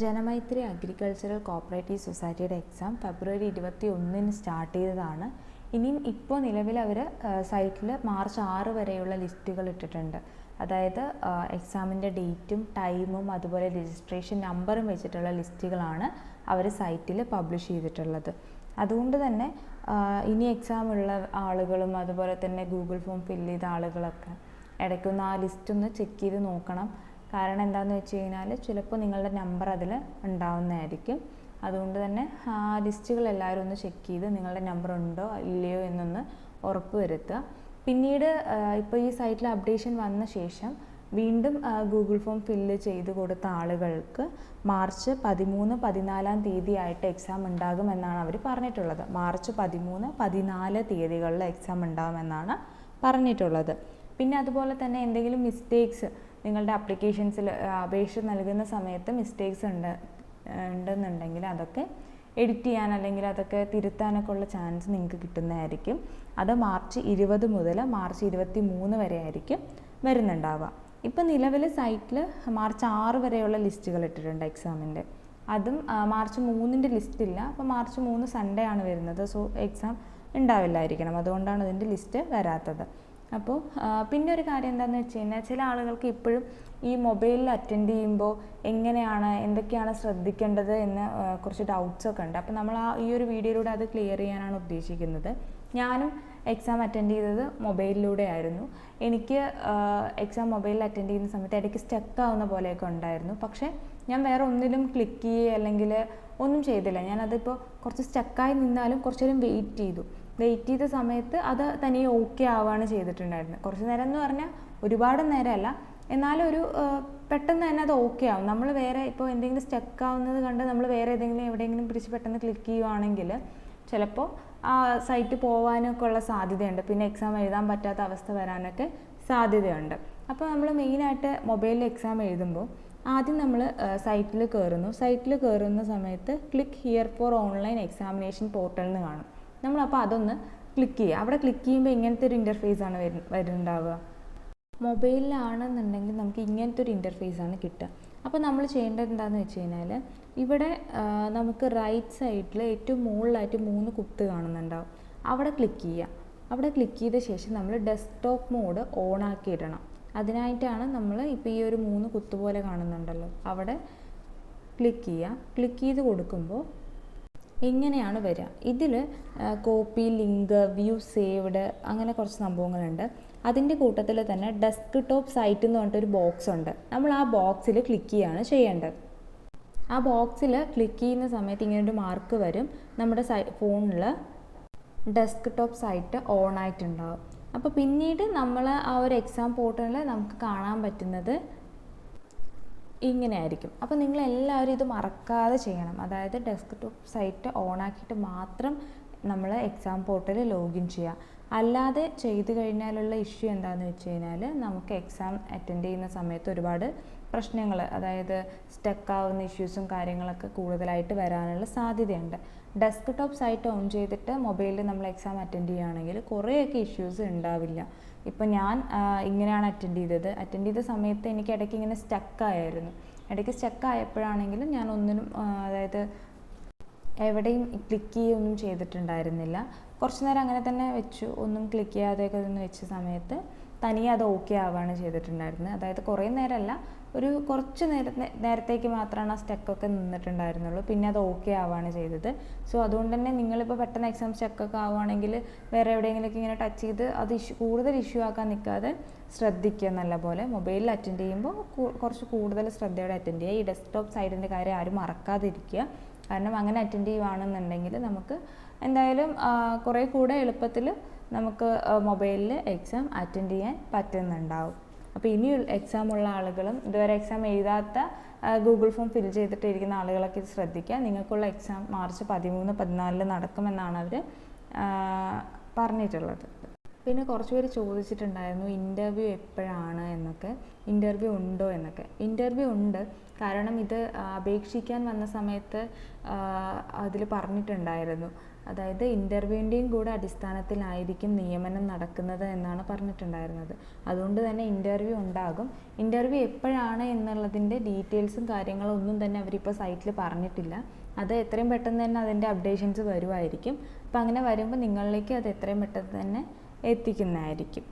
Janamaithri agricultural cooperative സൊസൈറ്റിയുടെ exam ഫെബ്രുവരി ഇരുപത്തി ഒന്നിന് സ്റ്റാർട്ട് ചെയ്തതാണ്. ഇനിയും ഇപ്പോൾ നിലവിൽ അവർ സൈറ്റിൽ മാർച്ച് ആറ് വരെയുള്ള ലിസ്റ്റുകൾ ഇട്ടിട്ടുണ്ട്. അതായത് എക്സാമിന്റെ ഡേറ്റും ടൈമും അതുപോലെ രജിസ്ട്രേഷൻ നമ്പറും വെച്ചിട്ടുള്ള ലിസ്റ്റുകളാണ് അവർ സൈറ്റിൽ പബ്ലിഷ് ചെയ്തിട്ടുള്ളത്. അതുകൊണ്ട് തന്നെ ഇനി എക്സാം ഉള്ള ആളുകളും അതുപോലെ തന്നെ ഗൂഗിൾ ഫോം ഫില്ല് ചെയ്ത ആളുകളൊക്കെ ഇടയ്ക്കൊന്ന് ആ ലിസ്റ്റ് ഒന്ന് ചെക്ക് ചെയ്ത് നോക്കണം. കാരണം എന്താണെന്ന് വെച്ച് കഴിഞ്ഞാൽ ചിലപ്പോൾ നിങ്ങളുടെ നമ്പർ അതിൽ ഉണ്ടാവുന്നതായിരിക്കും. അതുകൊണ്ട് തന്നെ ആ ലിസ്റ്റുകൾ എല്ലാവരും ഒന്ന് ചെക്ക് ചെയ്ത് നിങ്ങളുടെ നമ്പർ ഉണ്ടോ ഇല്ലയോ എന്നൊന്ന് ഉറപ്പ് വരുത്തുക. പിന്നീട് ഇപ്പോൾ ഈ സൈറ്റിൽ അപ്ഡേഷൻ വന്ന ശേഷം വീണ്ടും ഗൂഗിൾ ഫോം ഫില്ല് ചെയ്ത് കൊടുത്ത ആളുകൾക്ക് മാർച്ച് പതിമൂന്ന് പതിനാലാം തീയതി ആയിട്ട് എക്സാം ഉണ്ടാകുമെന്നാണ് അവർ പറഞ്ഞിട്ടുള്ളത്. മാർച്ച് പതിമൂന്ന് പതിനാല് തീയതികളിൽ എക്സാം ഉണ്ടാകുമെന്നാണ് പറഞ്ഞിട്ടുള്ളത്. പിന്നെ അതുപോലെ തന്നെ എന്തെങ്കിലും മിസ്റ്റേക്സ് നിങ്ങളുടെ അപ്ലിക്കേഷൻസിൽ അപേക്ഷ നൽകുന്ന സമയത്ത് മിസ്റ്റേക്സ് ഉണ്ട് ഉണ്ടെന്നുണ്ടെങ്കിൽ അതൊക്കെ എഡിറ്റ് ചെയ്യാൻ അല്ലെങ്കിൽ അതൊക്കെ തിരുത്താനൊക്കെ ഉള്ള ചാൻസ് നിങ്ങൾക്ക് കിട്ടുന്നതായിരിക്കും. അത് മാർച്ച് ഇരുപത് മുതൽ മാർച്ച് ഇരുപത്തി മൂന്ന് വരെ ആയിരിക്കും വരുന്നുണ്ടാവുക. ഇപ്പം നിലവിൽ സൈറ്റിൽ മാർച്ച് ആറ് വരെയുള്ള ലിസ്റ്റുകൾ ഇട്ടിട്ടുണ്ട് എക്സാമിന്റെ അതും മാർച്ച് മൂന്നിന്റെ ലിസ്റ്റ് ഇല്ല. അപ്പോൾ മാർച്ച് മൂന്ന് സൺഡേ ആണ് വരുന്നത്. സോ എക്സാം ഉണ്ടാവില്ലായിരിക്കണം. അതുകൊണ്ടാണ് ഇതിന്റെ ലിസ്റ്റ് വരാത്തത്. അപ്പോൾ പിന്നെ ഒരു കാര്യം എന്താണെന്ന് വെച്ച് കഴിഞ്ഞാൽ ചില ആളുകൾക്ക് ഇപ്പോഴും ഈ മൊബൈലിൽ അറ്റൻഡ് ചെയ്യുമ്പോൾ എങ്ങനെയാണ് എന്തൊക്കെയാണ് ശ്രദ്ധിക്കേണ്ടത് എന്ന് കുറച്ച് ഡൗട്ട്സ് ഒക്കെ ഉണ്ട്. അപ്പോൾ നമ്മൾ ആ ഈ ഒരു വീഡിയോയിലൂടെ അത് ക്ലിയർ ചെയ്യാനാണ് ഉദ്ദേശിക്കുന്നത്. ഞാനും എക്സാം അറ്റൻഡ് ചെയ്തത് മൊബൈലിലൂടെ ആയിരുന്നു. എനിക്ക് എക്സാം മൊബൈലിൽ അറ്റൻഡ് ചെയ്യുന്ന സമയത്ത് ഇടയ്ക്ക് സ്റ്റക്ക് ആവുന്ന പോലെയൊക്കെ ഉണ്ടായിരുന്നു. പക്ഷേ ഞാൻ വേറെ ഒന്നിലും ക്ലിക്ക് ചെയ്യുക അല്ലെങ്കിൽ ഒന്നും ചെയ്തില്ല. ഞാനതിപ്പോൾ കുറച്ച് സ്റ്റക്കായി നിന്നാലും കുറച്ചേരം വെയിറ്റ് ചെയ്തു. വെയിറ്റ് ചെയ്ത സമയത്ത് അത് തനിയെ ഓക്കെ ആവുകയാണ് ചെയ്തിട്ടുണ്ടായിരുന്നത്. കുറച്ച് നേരം എന്ന് പറഞ്ഞാൽ ഒരുപാട് നേരമല്ല. എന്നാലും ഒരു പെട്ടെന്ന് തന്നെ അത് ഓക്കെ ആവും. നമ്മൾ വേറെ ഇപ്പോൾ എന്തെങ്കിലും സ്റ്റക്ക് ആവുന്നത് കണ്ട് നമ്മൾ വേറെ ഏതെങ്കിലും എവിടെയെങ്കിലും പിടിച്ച് പെട്ടെന്ന് ക്ലിക്ക് ചെയ്യുവാണെങ്കിൽ ചിലപ്പോൾ ആ സൈറ്റ് പോകാനൊക്കെ ഉള്ള സാധ്യതയുണ്ട്. പിന്നെ എക്സാം എഴുതാൻ പറ്റാത്ത അവസ്ഥ വരാനൊക്കെ സാധ്യതയുണ്ട്. അപ്പോൾ നമ്മൾ മെയിനായിട്ട് മൊബൈലിൽ എക്സാം എഴുതുമ്പോൾ ആദ്യം നമ്മൾ സൈറ്റിൽ കയറുന്നു സൈറ്റിൽ കയറുന്ന സമയത്ത് click here for online examination portal എന്ന് കാണും. നമ്മളപ്പോൾ അതൊന്ന് ക്ലിക്ക് ചെയ്യുക. അവിടെ ക്ലിക്ക് ചെയ്യുമ്പോൾ ഇങ്ങനത്തെ ഒരു ഇന്റർഫേസ് ആണ് വരു വരുന്നുണ്ടാവുക. മൊബൈലിലാണെന്നുണ്ടെങ്കിൽ നമുക്ക് ഇങ്ങനത്തെ ഒരു ഇന്റർഫേസ് ആണ് കിട്ടുക. അപ്പോൾ നമ്മൾ ചെയ്യേണ്ടത് എന്താണെന്ന് വെച്ച് കഴിഞ്ഞാൽ ഇവിടെ നമുക്ക് റൈറ്റ് സൈഡിൽ ഏറ്റവും മുകളിലായിട്ട് മൂന്ന് കുത്ത് കാണുന്നുണ്ടാവും. അവിടെ ക്ലിക്ക് ചെയ്യുക. അവിടെ ക്ലിക്ക് ചെയ്ത ശേഷം നമ്മൾ ഡെസ്ക്ടോപ്പ് മോഡ് ഓൺ ആക്കി ഇടണം. അതിനായിട്ടാണ് നമ്മൾ ഇപ്പോൾ ഈ ഒരു മൂന്ന് കുത്ത് പോലെ കാണുന്നുണ്ടല്ലോ. അവിടെ ക്ലിക്ക് ചെയ്യുക. ക്ലിക്ക് ചെയ്ത് കൊടുക്കുമ്പോൾ ഇങ്ങനെയാണ് വരിക ഇതിൽ കോപ്പി ലിങ്ക് വ്യൂ സേവ്ഡ് അങ്ങനെ കുറച്ച് സംഭവങ്ങളുണ്ട്. അതിന്റെ കൂട്ടത്തിൽ തന്നെ ഡെസ്ക് ടോപ്പ് സൈറ്റ് എന്ന് പറഞ്ഞിട്ടൊരു ബോക്സ് ഉണ്ട്. നമ്മൾ ആ ബോക്സിൽ ക്ലിക്ക് ചെയ്യുകയാണ് ചെയ്യേണ്ടത്. ആ ബോക്സിൽ ക്ലിക്ക് ചെയ്യുന്ന സമയത്ത് ഇങ്ങനെ ഒരു മാർക്ക് വരും. നമ്മുടെ സൈ ഫോണിൽ ഡെസ്ക് ടോപ്പ് സൈറ്റ് ഓൺ ആയിട്ടുണ്ടാവും. അപ്പോൾ പിന്നീട് നമ്മൾ ആ ഒരു എക്സാം പോർട്ടലിൽ നമുക്ക് കാണാൻ പറ്റുന്നത് ഇങ്ങനെ ആയിരിക്കും അപ്പോൾ നിങ്ങൾ എല്ലാവരും ഇത് മറക്കാതെ ചെയ്യണം. അതായത് ഡെസ്ക്ടോപ്പ് സൈറ്റ് ഓൺ ആക്കിയിട്ട് മാത്രം നമ്മൾ എക്സാം പോർട്ടലിൽ ലോഗിൻ ചെയ്യുക അല്ലാതെ ചെയ്തു കഴിഞ്ഞാലുള്ള ഇഷ്യൂ എന്താണെന്ന് വെച്ച് കഴിഞ്ഞാൽ നമുക്ക് എക്സാം അറ്റൻഡ് ചെയ്യുന്ന സമയത്ത് ഒരുപാട് പ്രശ്നങ്ങൾ അതായത് സ്റ്റക്ക് ആവുന്ന ഇഷ്യൂസും കാര്യങ്ങളൊക്കെ കൂടുതലായിട്ട് വരാനുള്ള സാധ്യതയുണ്ട്. ഡെസ്ക് ടോപ്പ് സൈറ്റ് ഓൺ ചെയ്തിട്ട് മൊബൈലിൽ നമ്മൾ എക്സാം അറ്റൻഡ് ചെയ്യുകയാണെങ്കിൽ കുറേയൊക്കെ ഇഷ്യൂസ് ഉണ്ടാവില്ല. ഇപ്പം ഞാൻ ഇങ്ങനെയാണ് അറ്റൻഡ് ചെയ്തത്. അറ്റൻഡ് ചെയ്ത സമയത്ത് എനിക്ക് ഇടയ്ക്ക് ഇങ്ങനെ സ്റ്റക്കായിരുന്നു ഇടയ്ക്ക് സ്റ്റക്കായപ്പോഴാണെങ്കിലും ഞാൻ ഒന്നിനും അതായത് എവിടെയും ക്ലിക്ക് ചെയ്യുകയൊന്നും ചെയ്തിട്ടുണ്ടായിരുന്നില്ല. കുറച്ച് നേരം അങ്ങനെ തന്നെ വെച്ചു. ഒന്നും ക്ലിക്ക് ചെയ്യാതെയൊക്കെ ഒന്ന് വെച്ച സമയത്ത് തനിയെ അത് ഓക്കെ ആവുകയാണ് ചെയ്തിട്ടുണ്ടായിരുന്നത്. അതായത് കുറേ നേരമല്ല ഒരു കുറച്ച് നേരത്തെ നേരത്തേക്ക് മാത്രമാണ് ആ സ്റ്റെക്കൊക്കെ നിന്നിട്ടുണ്ടായിരുന്നുള്ളൂ. പിന്നെ അത് ഓക്കെ ആവുകയാണ് ചെയ്തത്. സോ അതുകൊണ്ട് തന്നെ നിങ്ങളിപ്പോൾ പെട്ടെന്ന് എക്സാം സ്റ്റെക്കൊക്കെ ആവുകയാണെങ്കിൽ വേറെ എവിടെയെങ്കിലുമൊക്കെ ഇങ്ങനെ ടച്ച് ചെയ്ത് അത് ഇഷ്യൂ കൂടുതൽ ഇഷ്യൂ ആക്കാൻ നിൽക്കാതെ ശ്രദ്ധിക്കുക നല്ലപോലെ മൊബൈലിൽ അറ്റൻഡ് ചെയ്യുമ്പോൾ കുറച്ച് കൂടുതൽ ശ്രദ്ധയോടെ അറ്റൻഡ് ചെയ്യുക. ഈ ഡെസ്ക്ടോപ്പ് സൈഡിന്റെ കാര്യം ആരും മറക്കാതിരിക്കുക. കാരണം അങ്ങനെ അറ്റൻഡ് ചെയ്യുവാണെന്നുണ്ടെങ്കിൽ നമുക്ക് എന്തായാലും കുറേ കൂടെ എളുപ്പത്തിൽ നമുക്ക് മൊബൈലിൽ എക്സാം അറ്റൻഡ് ചെയ്യാൻ പറ്റുന്നുണ്ടാവും. അപ്പോൾ ഇനി എക്സാം ഉള്ള ആളുകളും ഇതുവരെ എക്സാം എഴുതാത്ത ഗൂഗിൾ ഫോം ഫിൽ ചെയ്തിട്ടിരിക്കുന്ന ആളുകളൊക്കെ ഇത് ശ്രദ്ധിക്കുക. നിങ്ങൾക്കുള്ള എക്സാം മാർച്ച് പതിമൂന്ന് പതിനാലിൽ നടക്കുമെന്നാണ് അവർ പറഞ്ഞിട്ടുള്ളത്. പിന്നെ കുറച്ച് പേര് ചോദിച്ചിട്ടുണ്ടായിരുന്നു ഇന്റർവ്യൂ എപ്പോഴാണ്? എന്നൊക്കെ. ഇന്റർവ്യൂ ഉണ്ടോ? എന്നൊക്കെ. ഇന്റർവ്യൂ ഉണ്ട്. കാരണം ഇത് അപേക്ഷിക്കാൻ വന്ന സമയത്ത് അതിൽ പറഞ്ഞിട്ടുണ്ടായിരുന്നു. അതായത് ഇന്റർവ്യൂവിന്റെയും കൂടെ അടിസ്ഥാനത്തിലായിരിക്കും നിയമനം നടക്കുന്നത് എന്നാണ് പറഞ്ഞിട്ടുണ്ടായിരുന്നത്. അതുകൊണ്ട് തന്നെ ഇന്റർവ്യൂ ഉണ്ടാകും. ഇന്റർവ്യൂ എപ്പോഴാണ് എന്നുള്ളതിന്റെ ഡീറ്റെയിൽസും കാര്യങ്ങളും ഒന്നും തന്നെ അവരിപ്പോൾ സൈറ്റിൽ പറഞ്ഞിട്ടില്ല. അത് എത്രയും പെട്ടെന്ന് തന്നെ അതിന്റെ അപ്ഡേഷൻസ് വരുമായിരിക്കും അപ്പം അങ്ങനെ വരുമ്പോൾ നിങ്ങളിലേക്ക് അത് എത്രയും പെട്ടെന്ന് തന്നെ എത്തിക്കുന്നതായിരിക്കും.